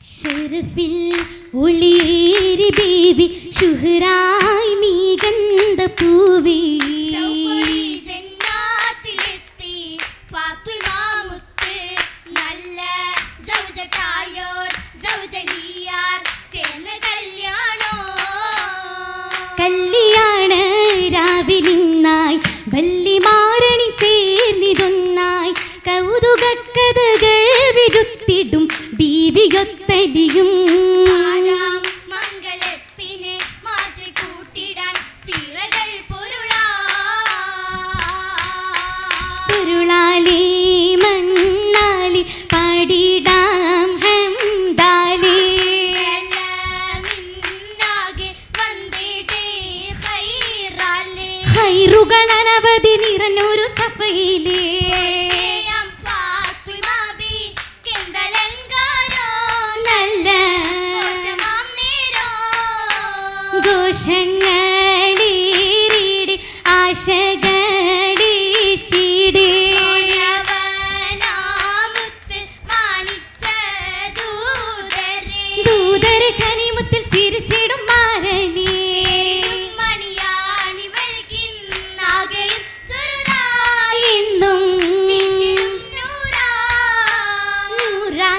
ഷെർഫിൽ ഒളിയേരി baby ഷുഹറായി നീ ഗന്ധ പൂവേ ദീപികത്തലിയും മംഗലത്തിനെ മാറ്റിക്കൂട്ടിടാൻ സിറകൾ പൊരുളാലി മണ്ണാലി പാടിടാം ഹംദാലി. ഹൈറുകൾ അനവധി നിറഞ്ഞൊരു സഭയിലേ.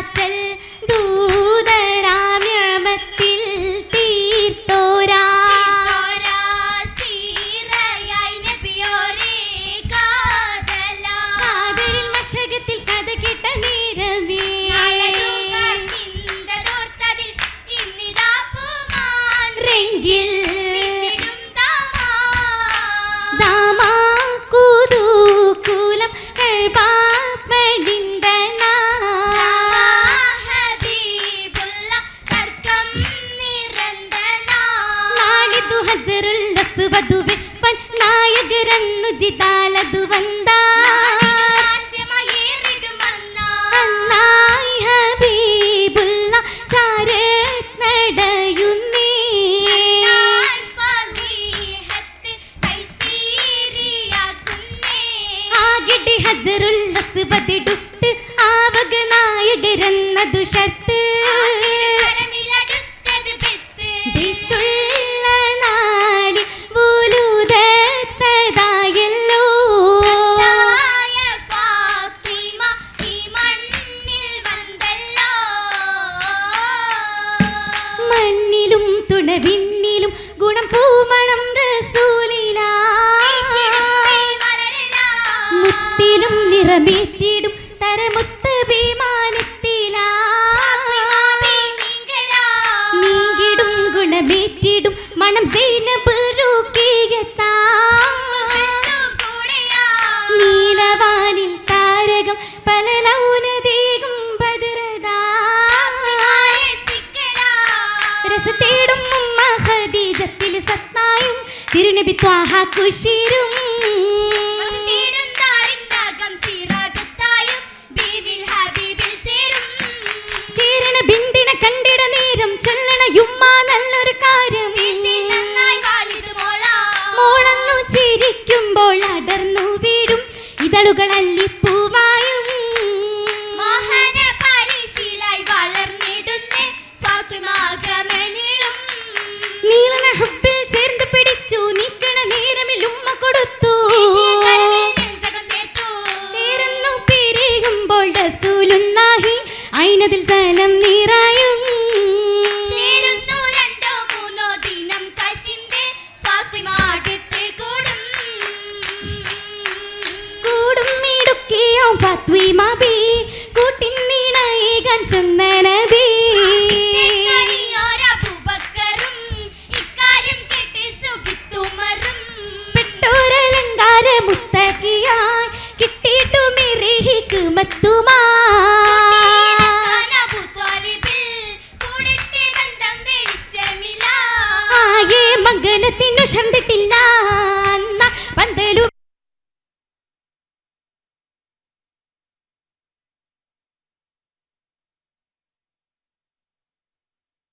la tele. ഹജറുല്ലസുവധുവിൽ പൻ നായകരെന്നു ആവക നായകരെന്നതു ശര വീട്ടിടും തരമുത്ത് വിമാനത്തിലാ. ഗുണമേറ്റിടും മണം സൈനബ് നീലവാനിൽ താരകം പല ലൗനതേകും ഭദ്രതാ രസത്തേടും സത്തായും തിരുനബി ത്വാഹ കുശിരും. തത്വീമബി കൂട്ടിന്നിണയേകാൻ ചുന്നനബീ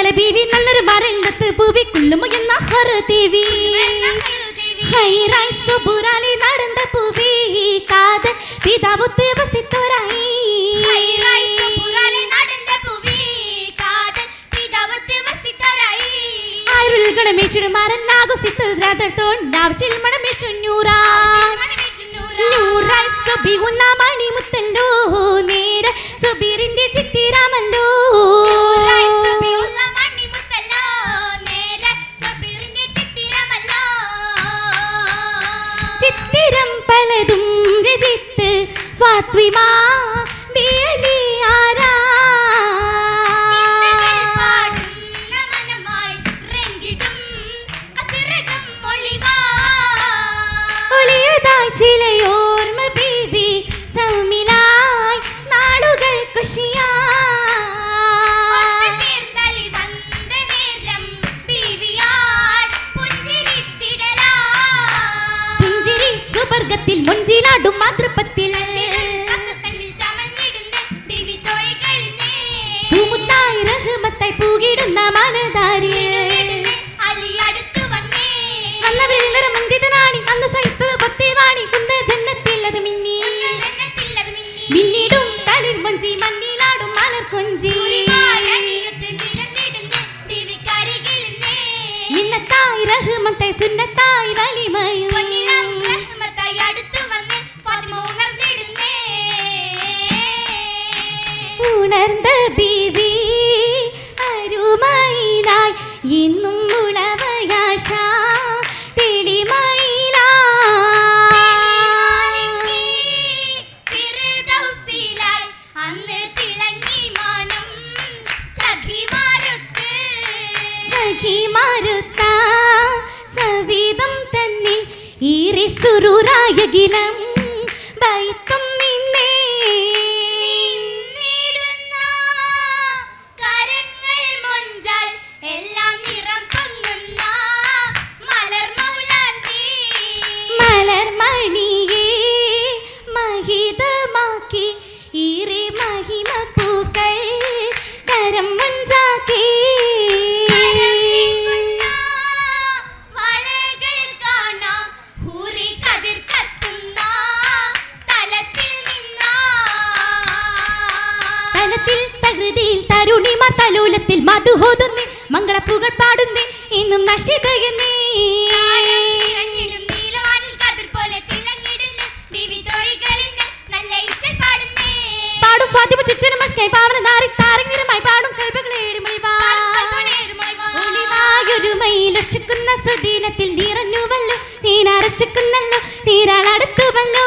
ബീവി നല്ലൊരു വരണ്ടത്ത് പൂവി കുല്ലുമു എന്ന ഹൃദേവി ഹൈറായി സുബുരാലി നടന്ന പൂവി. കാത് പിതാവ് ദേവസിത്തോരായി മണിമുത്തല്ലോ. നേരെ സുബീറിന്റെ ചിത്തിരാമല്ലോ ചിലയോർമ്മ ബീബി സൗമിലായി നാളുകൾ കുഷിയാ സ്വർഗത്തിൽ മുഞ്ചിലാടും മാതൃപ്പത്തിൽ പൂമുത്തായി റഹ്മത്തായി പൂകിടുന്ന മാനധാരിയേ ഉണർന്ന ബീവി അരുമയിലായി ഇന്നും ഉളവയാശ സവിധം തന്നിൽ ഈറി സുരൂറായ ഗിലം. അത് ഹോതുന്നി മംഗളപ്പൂകൾ പാടുന്നി ഇന്നും നശികയുന്നീ പാടും ഫാത്തിമ ചുറ്റനും മഷ്കായി പാവന നാരി താരങ്ങിരമായി പാടും കൽപ്പകളെ ഒരുമയിലശിക്കുന്ന സുദീനത്തിൽ നീറഞ്ഞുവല്ലോ നീനാരശിക്കുന്നല്ലോ നീരാളടുത്തുവല്ലോ.